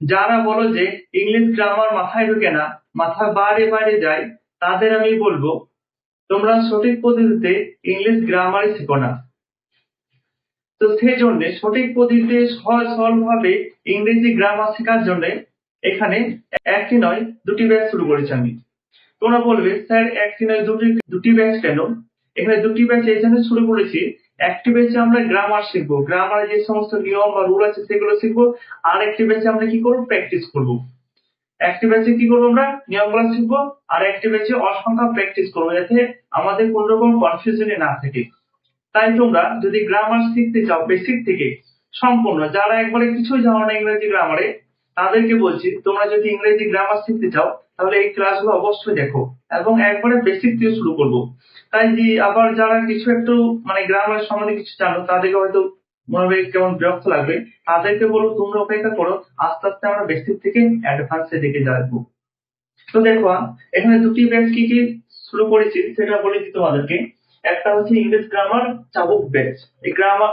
যারা বলো যে ইংলিশ গ্রামার মাথায় ঢুকে না, মাথা বাইরে বাইরে যায়, তাদের আমি বলব, তোমরা সঠিক পদ্ধতিতে ইংলিশ গ্রামারই শেখো না। তো সেই জন্য সঠিক পদ্ধতিতে সহজ সরল ভাবে ইংরেজি গ্রামার শেখার জন্য এখানে একটি নয়, দুটি ব্যাচ শুরু করেছি আমি। তোমরা বলবে, স্যার, একটি নয়, দুটি দুটি ব্যাচ কেন? এখানে দুটি ব্যাচ এই জন্য শুরু করেছি একটি ব্যাচে আমরা গ্রামার শিখব। গ্রামারে যে সমস্ত নিয়ম বা রুল আছে, সেগুলো শিখব। আর একটি ব্যাচে আমরা কি করব? প্র্যাকটিস করব। একটি ব্যাচে কি করব আমরা? নিয়মগুলো শিখব। আর একটি ব্যাচে অসংখ্য প্র্যাকটিস করব যাতে আমাদের কোন রকম কনফিউশনে না থাকে। তাই তোমরা যদি গ্রামার শিখতে চাও বেসিক থেকে, সম্পূর্ণ, যারা একবারে কিছুই জানো না ইংরেজি গ্রামারে তাদেরকে বলছি, তোমরা যদি ইংরেজি গ্রামার শিখতে চাও, তাহলে এই ক্লাসগুলো অবশ্যই দেখো এবং একবারে বেসিক দিয়ে শুরু করব। তাই যে আবার যারা কিছু একটু মানে গ্রামার সম্বন্ধে কিছু জানো, তাদেরকে হয়তো মনে কেমন বিরক্ত লাগবে। তাদেরকে বলব তোমরা অপেক্ষা করো, আস্তে আস্তে আমরা বেসিক থেকে অ্যাডভান্সে দিকে যাব। তো দেখো এখানে দুটি ব্যাচ কি কি শুরু করেছি, সেটা বলেছি তোমাদেরকে। একটা হচ্ছে ইংলিশ গ্রামার চাবুক ব্যাচ এই গ্রামার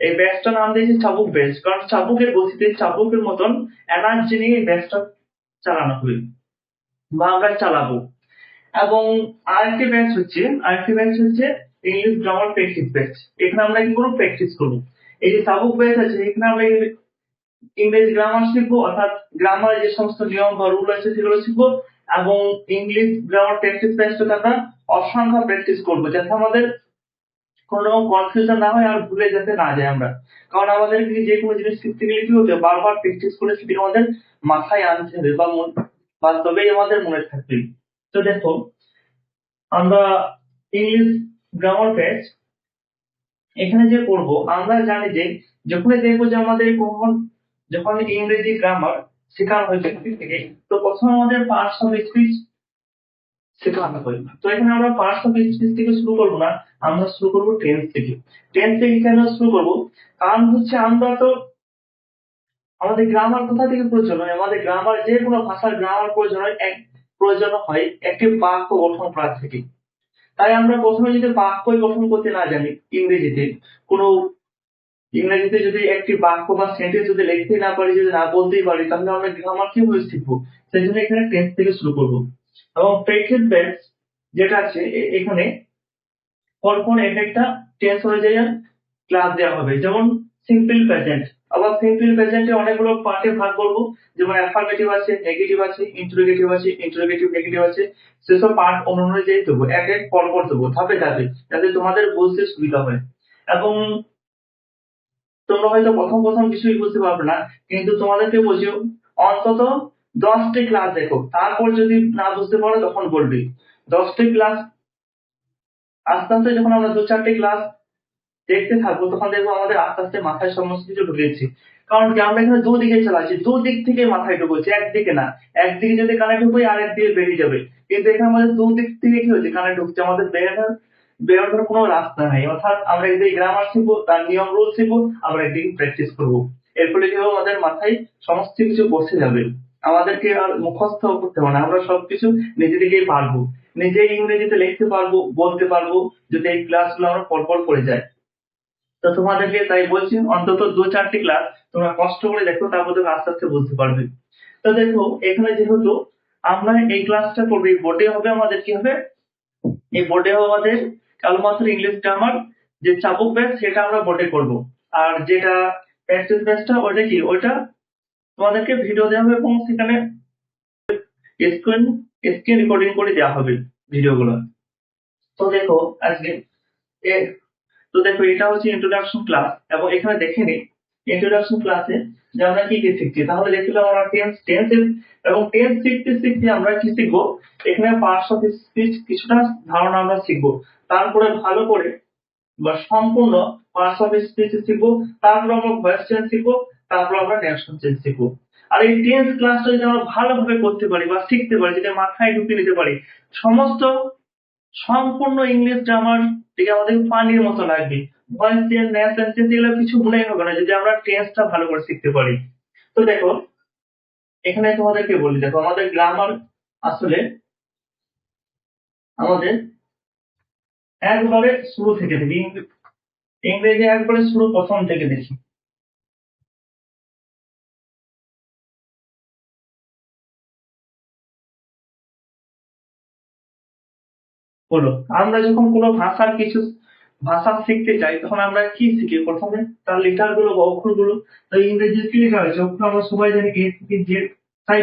এই ব্যাচটার নাম দিয়েছি চাবুক ব্যাচ কারণ চাবুকের গতিতে, চাবুকের মতন এনার্জি নিয়ে এই ব্যাচটা চালানো হবে বা আমরা চালাবো। এবং আরেকটি ব্যাচ হচ্ছে, আরেকটি ব্যাচ হচ্ছে ইংলিশ গ্রামার প্র্যাকটিস ব্যাচ এখানে আমরা কি করব? প্র্যাকটিস করব। এই যে চাবুক ব্যাচ আছে, এখানে আমরা ইংরেজি গ্রামার শিখব, অর্থাৎ গ্রামার যে সমস্ত নিয়ম বা রুল আছে, সেগুলো শিখব, এবং ইংলিশ গ্রামার প্র্যাকটিস ব্যাচটাতে আমরা অসংখ্য প্র্যাকটিস করব, যাতে আমাদের কোনো রকম কনফিউশন না হয় আর ভুলে যেতে না যায় আমরা। কারণ আমাদের যে কোনো জিনিস শিখতে গেলে কি হতে বারবার প্র্যাকটিস করে সেটি আমাদের মাথায় আনতে হবে বা মন বা তবেই আমাদের মনে থাকবে। তো দেখো, আমরা ইংলিশ গ্রামার প্যাচ এখানে যে করব, আমরা জানি যে যখনই দেখব যে আমাদের কখন যখন ইংরেজি গ্রামার শেখানো হয়েছে থেকে, তো প্রথমে আমাদের পার্টস স্পিচ শেখানো হয়। তো এখানে আমরা পার্টস অফ স্পিচ থেকে শুরু করব না, আমরা শুরু করব টেন্স থেকে। টেন্স থেকে কেন শুরু করব? কারণ হচ্ছে আমরা তো আমাদের গ্রামার কোথা থেকে প্রয়োজন হয়? আমাদের গ্রামার যে কোনো ভাষার গ্রামার প্রয়োজন হয়, এক প্রয়োজন হয় একটি বাক্য গঠন করার থেকে। তাই আমরা প্রথমে যদি বাক্যই গঠন করতে না জানি, ইংরেজিতে, কোনো ইংরেজিতে যদি একটি বাক্য বা সেন্টেন্স যদি লিখতে না পারি, যদি না বলতেই পারি, তাহলে আমরা গ্রামার কীভাবে শিখব? সেই জন্য এখানে টেন্স থেকে শুরু করব। এবং প্রেক্ষিত বেস যেটা আছে এখানে পরপর এক একটা টেন্স অনুযায়ী ক্লাস দেওয়া হবে। যেমন সিম্পল প্রেজেন্ট আবার সিম্পল প্রেজেন্টে অনেকগুলো পার্টে ভাগ করব। যেমন অ্যাফার্মেটিভ আছে নেগেটিভ আছে ইন্টারোগেটিভ আছে ইন্টারোগেটিভ নেগেটিভ আছে, সেসব পার্ট অনুযায়ী দেবো, এক এক পর পর দেবো, ধাপে ধাপে, যাতে তোমাদের বুঝতে সুবিধা হয়। এবং তোমরা হয়তো প্রথম প্রথম কিছুই বুঝতে পারবে না, কিন্তু তোমাদেরকে বলছি অন্তত দশটি ক্লাস দেখো তারপর যদি না বুঝতে পারো, তখন বলবে। দশটি ক্লাস আস্তে আস্তে যখন আমরা দু চারটি ক্লাস দেখতে থাকব, তখন দেখব আমাদের আস্তে আস্তে মাথায় সমস্ত কিছু ঢুকেছে। কারণ কি, আমরা এখানে দুদিকে চালাচ্ছি দুদিক থেকে মাথায় ঢুকছে, একদিকে না। একদিকে যদি কানে ঢুকবে আর একদিকে বেরিয়ে যাবে। কিন্তু এখানে আমাদের দুদিক থেকে কি হচ্ছে কানে ঢুকছে। আমাদের বেরোনোর বেরোনোর কোনো রাস্তা নাই। অর্থাৎ আমরা একদিকে গ্রামার শিখব, তার নিয়ম রুল শিখব আমরা একদিকে প্র্যাকটিস করব। এর ফলে কি হবে? আমাদের মাথায় সমস্ত কিছু বসে যাবে। আমাদেরকে আর মুখস্থ করতে হবে না। আমরা সবকিছু নিজে থেকেই পারব। নিজেই ইংরেজিতে লিখতে পারব, বলতে পারব, যদি এই ক্লাসগুলো আমরা পরপর করে যাই। তো তোমাদেরকে তাই বলছি, অন্তত দু চারটি ক্লাস তোমরা কষ্ট করে দেখো, তারপর তুমি আস্তে আস্তে বুঝতে পারবে। তো দেখো, এখানে যেহেতু আমরা এই ক্লাসটা করব, এই বোর্ডে হবে আমাদের কি হবে? এই বোর্ডে হবে আমাদের কেবলমাত্র ইংলিশ গ্রামার যে চাবুক ব্যাচ সেটা আমরা বোর্ডে করব। আর যেটা প্র্যাকটিস ব্যাচটা ওটা কি? ওটা তোমাদেরকে ভিডিও দেওয়া হবে এবং সেখানে স্ক্রিন স্ক্রিন রেকর্ডিং করে দেওয়া হবে ভিডিওগুলো তো দেখো আজকে এ- তো দেখো এটা হচ্ছে ইন্ট্রোডাকশন ক্লাস এবং এখানে দেখে নিই ইন্ট্রোডাকশন ক্লাসে যে আমরা কি কি শিখছি? তাহলে দেখলাম আমরা টেন্স টেন্স এবং টেন্স শিখতে শিখতে আমরা কি শিখব? এখানে পার্টস অফ স্পিচ কিছুটা ধারণা আমরা শিখব। তারপরে ভালো করে বা সম্পূর্ণ পার্টস অফ স্পিচ শিখব। তারপর আমরা ভয়েস চেঞ্জ শিখব। তারপর আমরা ন্যাশনাল চেঞ্জ শিখব। আর এই টেন্স ক্লাসটা যদি আমরা ভালোভাবে করতে পারি বা শিখতে পারি যেটা মাথায় ঢুকিয়ে নিতে পারি, সমস্ত সম্পূর্ণ ইংলিশ গ্রামার থেকে আমাদের পানির মতো লাগবে। ভয়েস চেঞ্জ চেঞ্জ এগুলো কিছু মনেই হবে না যদি আমরা টেন্সটা ভালো করে শিখতে পারি। তো দেখো, এখানে তোমাদেরকে বলি, দেখো আমাদের গ্রামার আসলে আমাদের একবারে শুরু থেকে দেখি। ইংরেজি একবারে শুরু প্রথম থেকে দেখি। হলো। আমরা যখন কোনো ভাষার কিছু, ভাষা শিখতে চাই তখন আমরা কি শিখি? প্রথমে তার লেটারগুলো বা অক্ষরগুলো ইংরেজি কি লেখা হয়েছে? অক্ষর আমরা সবাই জানি এ থেকে জেড তাই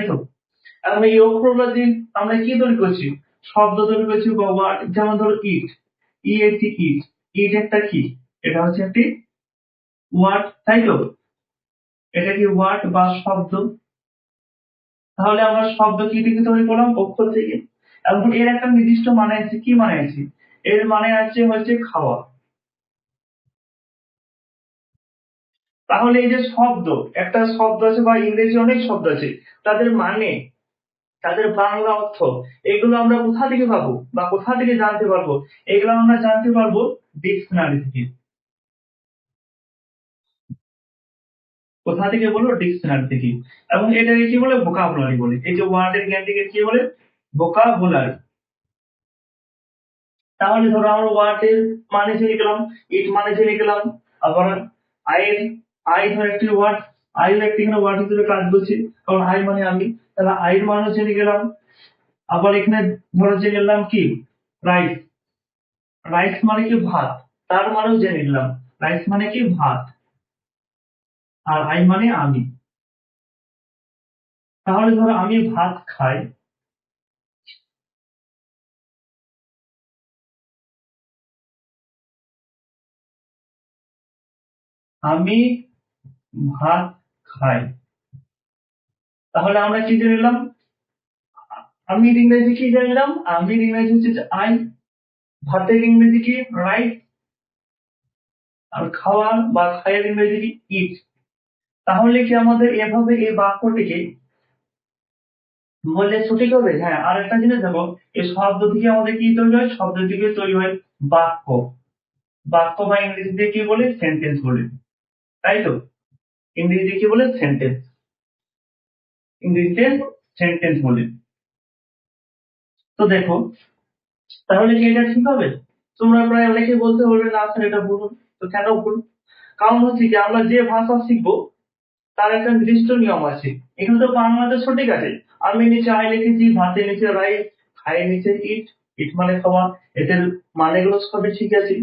এখন এই অক্ষরগুলো দিয়ে আমরা কি তৈরি করছি? শব্দ তৈরি করছি বা ওয়ার্ড যেমন ধরো ইট ই একটি ইট ইট একটা কি? এটা হচ্ছে একটি ওয়ার্ড তাই তো? এটা কি ওয়ার্ড বা শব্দ? তাহলে আমরা শব্দ কি থেকে তৈরি করলাম? অক্ষর থেকে। এবং এর একটা নির্দিষ্ট মানে আছে, কি মানে আছে? এর মানে আছে হচ্ছে খাওয়া। তাহলে এই যে শব্দ, একটা শব্দ আছে বা ইংরেজি অনেক শব্দ আছে, তাদের মানে তাদের বাংলা অর্থ, এগুলো আমরা কোথা থেকে পাবো বা কোথা থেকে জানতে পারব? এগুলো আমরা জানতে পারব ডিকশনারি থেকে। কোথা থেকে বলব? ডিকশনারি থেকে। এবং এটাকে কি বলে? ভোকাবুলারি বলে। এই যে ওয়ার্ডের জ্ঞানটিকে কি বলে? ভোকাবুলারি তাহলে ধরো আমরা ওয়ার্ডের মানে জেনে গেলাম ইট মানে জেনে গেলাম, আবার আইয়ের আই ধর একটি ওয়ার্ড আই এর একটি এখানে ওয়ার্ড হিসেবে কাজ করছে, কারণ আই মানে আমি, তাহলে আইয়ের মানে জেনে গেলাম, আবার এখানে ধরো জেনে গেলাম কি? রাইস রাইস মানে কি ভাত? তার মানেও জেনে নিলাম রাইস মানে কি ভাত? আর আই মানে আমি। তাহলে ধরো আমি ভাত খাই আমি ভাত খাই। তাহলে আমরা কি জেনে নিলাম? আমি ইংরেজি কি জানলাম আমি ইংরেজি হচ্ছে আই ভাতের ইংরেজি কি? রাইট আর খাওয়ার বা খায়ের ইংরেজি কি? ইট তাহলে কি আমাদের এভাবে এই বাক্যটিকে বললে সঠিক হবে? হ্যাঁ আর একটা জিনিস দেখো, এই শব্দ থেকে আমাদের কি তৈরি হয়? শব্দ থেকে তৈরি হয় বাক্য। বাক্য বা ইংরেজিতে কি বলে? সেন্টেন্স বলে। তাই তো? ইংরেজিতে কি বলে? সেন্টেন্স ইংরেজিতে সেন্টেন্স বলে। তো দেখো, তাহলে কি এটা ঠিক হবে? তোমরা প্রায় অনেকে বলতে বলবে না স্যার, এটা ভুল তো কেন ভুল? কারণ হচ্ছে কি, আমরা যে ভাষা শিখব, তার একটা নির্দিষ্ট নিয়ম আছে। এখানে তো বাংলাতে সঠিক আছে। আমি নিচে আই লিখেছি, ভাতে নিচে রাইস খাই নিচে ইট ইট মানে খাওয়া, এদের মানেগুলো সবই ঠিক আছে।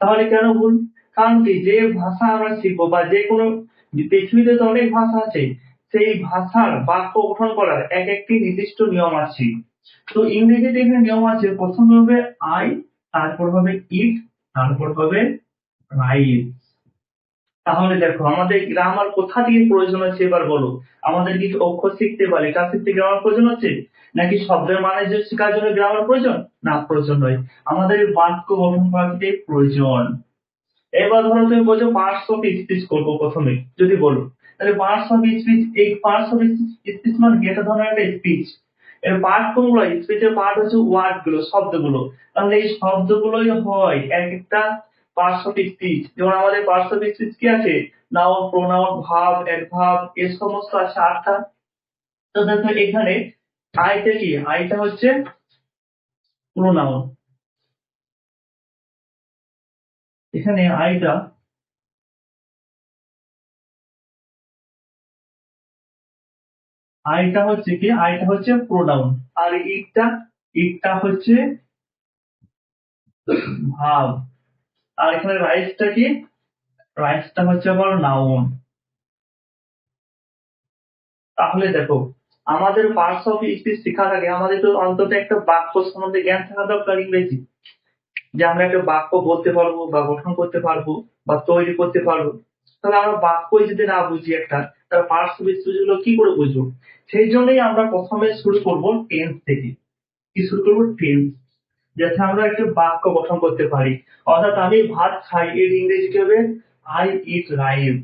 তাহলে কেন ভুল? কারণ কি যে ভাষা আমরা শিখব বা যে কোনো পৃথিবীতে তো অনেক ভাষা আছে, সেই ভাষার বাক্য গঠন করার এক একটি নির্দিষ্ট নিয়ম আছে। তো ইংরেজিতে এখানে নিয়ম আছে, প্রথমে হবে আই, তারপর হবে ইট, তারপর হবে রাইস তাহলে দেখো, আমাদের গ্রামার কোথা থেকে প্রয়োজন আছে এবার বলো? আমাদের কি অক্ষর শিখতে বা লেখা শিখতে গ্রামার প্রয়োজন আছে নাকি শব্দের মানে শেখার জন্য গ্রামার প্রয়োজন? না, প্রয়োজন নয়। আমাদের বাক্য গঠন করাতে প্রয়োজন। এবার ধরো তুমি বলছো পাঁচশো অফ স্পিচ করব প্রথমে, যদি বলো। তাহলে পাঁচশো অফ স্পিচ এই পাঁচশো অফ স্পিচ মানে এটা ধরনের একটা স্পিচ এর পার্ট কোনগুলো স্পিচের পার্ট হচ্ছে ওয়ার্ডগুলো শব্দগুলো। তাহলে এই শব্দগুলোই হয় এক একটা অফ স্পিচ যেমন আমাদের অফ স্পিচ কি আছে? নাউন, প্রোনাউন, ভাব অ্যাডভার্ব এ সমস্ত আছে আটটা। তো দেখো এখানে আইটা কি? আইটা হচ্ছে প্রোনাউন। এখানে আইটা আইটা হচ্ছে কি? আইটা হচ্ছে প্রোনাউন আর ইটটা ইটটা হচ্ছে ভাব। আর এখানে রাইসটা কি? রাইসটা হচ্ছে আবার নাউন তাহলে দেখো, আমাদের পার্টস অফ স্পিচ শেখার আগে আমাদের তো অন্তত একটা বাক্য সম্বন্ধে জ্ঞান থাকা দরকার ইংরেজি। যে আমরা একটা বাক্য বলতে পারব বা গঠন করতে পারব বা তৈরি করতে পারব, তাহলে আমরা বাক্যই যদি না বুঝি একটা পার্টস অফগুলো কি করে বুঝব? সেই জন্যই আমরা প্রথমে শুরু করব টেন্স থেকে। কি শুরু করব? টেন্স যাতে আমরা একটা বাক্য গঠন করতে পারি। অর্থাৎ আমি ভাত খাই এর ইংরেজি কি হবে? আই ইট রাইস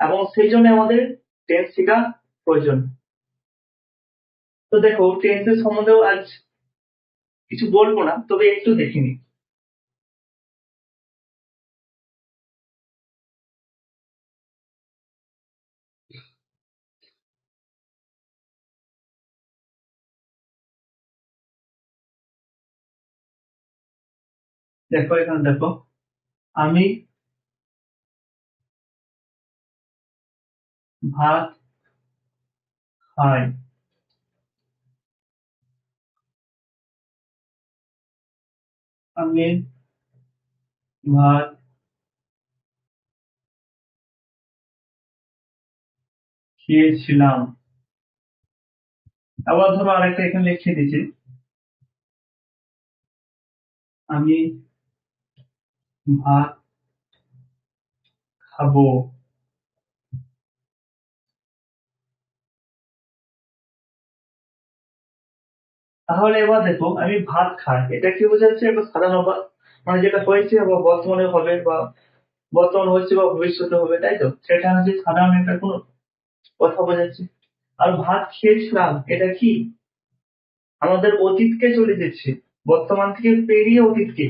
এবং সেই জন্য আমাদের টেন্স শেখা প্রয়োজন। তো দেখো টেন্সের সম্বন্ধেও আজ কিছু বলব না তবে একটু দেখে নি দেখো এখানে দেখো আমি ভাত খাই। আমি ভাত খেয়েছিলাম। আবার ধরো আরেকটা এখানে লিখে দিচ্ছি। আমি ভাত খাব। তাহলে এবার দেখো, আমি ভাত খাই। এটা কি বোঝাচ্ছে? একটা সাধারণ অভ্যাস মানে যেটা হয়েছে বা বর্তমানে হবে বা বর্তমান হচ্ছে বা ভবিষ্যতে হবে, তাই তো? সেটা হচ্ছে সাধারণ একটা কোনো কথা বোঝাচ্ছে। আর ভাত খেয়েছিলাম এটা কি? আমাদের অতীতকে চলে যাচ্ছে, বর্তমান থেকে পেরিয়ে অতীতকে।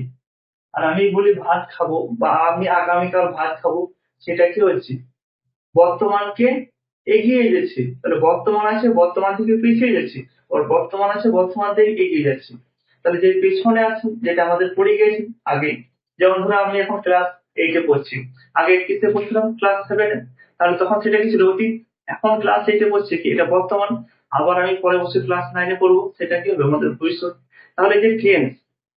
আর আমি বলি ভাত খাব বা আমি আগামীকাল ভাত খাব, সেটা কি হচ্ছে বর্তমানকে এগিয়ে যাচ্ছে। তাহলে বর্তমান আছে, বর্তমান থেকে পিছিয়ে যাচ্ছে। আর বর্তমান আছে, বর্তমান থেকে এগিয়ে যাচ্ছে। তাহলে যে পেছনে আছে, যেটা আমাদের পড়ে গেছে আগে। যেমন ধরো আমি এখন ক্লাস এইটে পড়ছি। আগে কিসে পড়ছিলাম ক্লাস সেভেনে তাহলে তখন সেটা কি ছিল অতীত এখন ক্লাস এইটে পড়ছি কি? এটা বর্তমান। আবার আমি পরে বসে ক্লাস নাইনে পড়ব, সেটা কি হবে আমাদের ভবিষ্যৎ? তাহলে যে টেন্স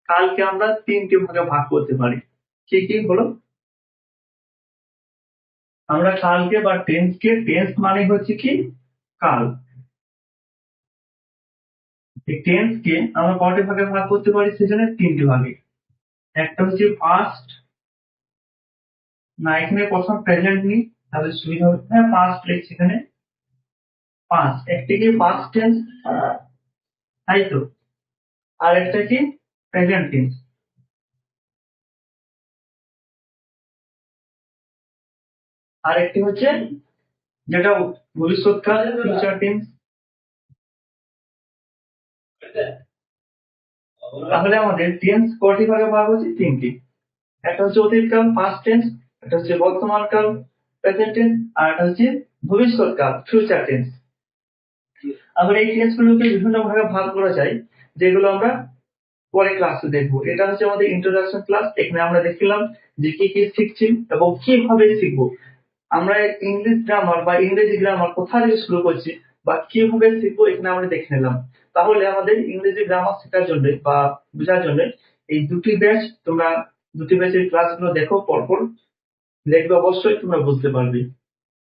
কালকে আমরা তিনটি ভাগে ভাগ করতে পারি। কি কি বলো? আমরা কালকে বা টেন্সকে টেন্স মানে হচ্ছে কি? কাল। এই টেন্সকে আমরা কয়টি ভাগে ভাগ করতে পারি? সেজন্য তিনটি ভাগে। একটা হচ্ছে পাস্ট না, এখানে প্রথম প্রেজেন্ট নি তাহলে সুবিধা হবে। হ্যাঁ পাস্ট লিখছি এখানে। পাস্ট একটি কি পাস্ট টেন্স তাই তো। আর একটা কি? প্রেজেন্ট টেন্স আর একটি হচ্ছে যেটা ভবিষ্যৎকাল ফিউচার টেন্স তাহলে আমাদের টেন্স কয়টি ভাগে ভাগ হচ্ছে? তিনটি। একটা হচ্ছে অতীতকাল পাস্ট টেন্স একটা হচ্ছে বর্তমানকাল প্রেজেন্ট টেন্স আর একটা হচ্ছে ভবিষ্যৎকাল ফিউচার টেন্স আবার এই টেন্স গুলোকে বিভিন্ন ভাগে ভাগ করা যায় যেগুলো আমরা পরে ক্লাসে দেখব। এটা হচ্ছে আমাদের ইন্ট্রোডাকশন ক্লাস এখানে আমরা দেখলাম যে কি কি শিখছি এবং কীভাবে শিখব। আমরা ইংলিশ গ্রামার বা ইংরেজি গ্রামার কোথা থেকে শুরু করছি বা কীভাবে শিখব এখানে আমরা দেখে নিলাম। তাহলে আমাদের ইংরেজি গ্রামার শেখার জন্য বা বোঝার জন্য এই দুটি ব্যাচ তোমরা দুটি ব্যাচের ক্লাসগুলো দেখো, পরপর দেখবে অবশ্যই তোমরা বুঝতে পারবে।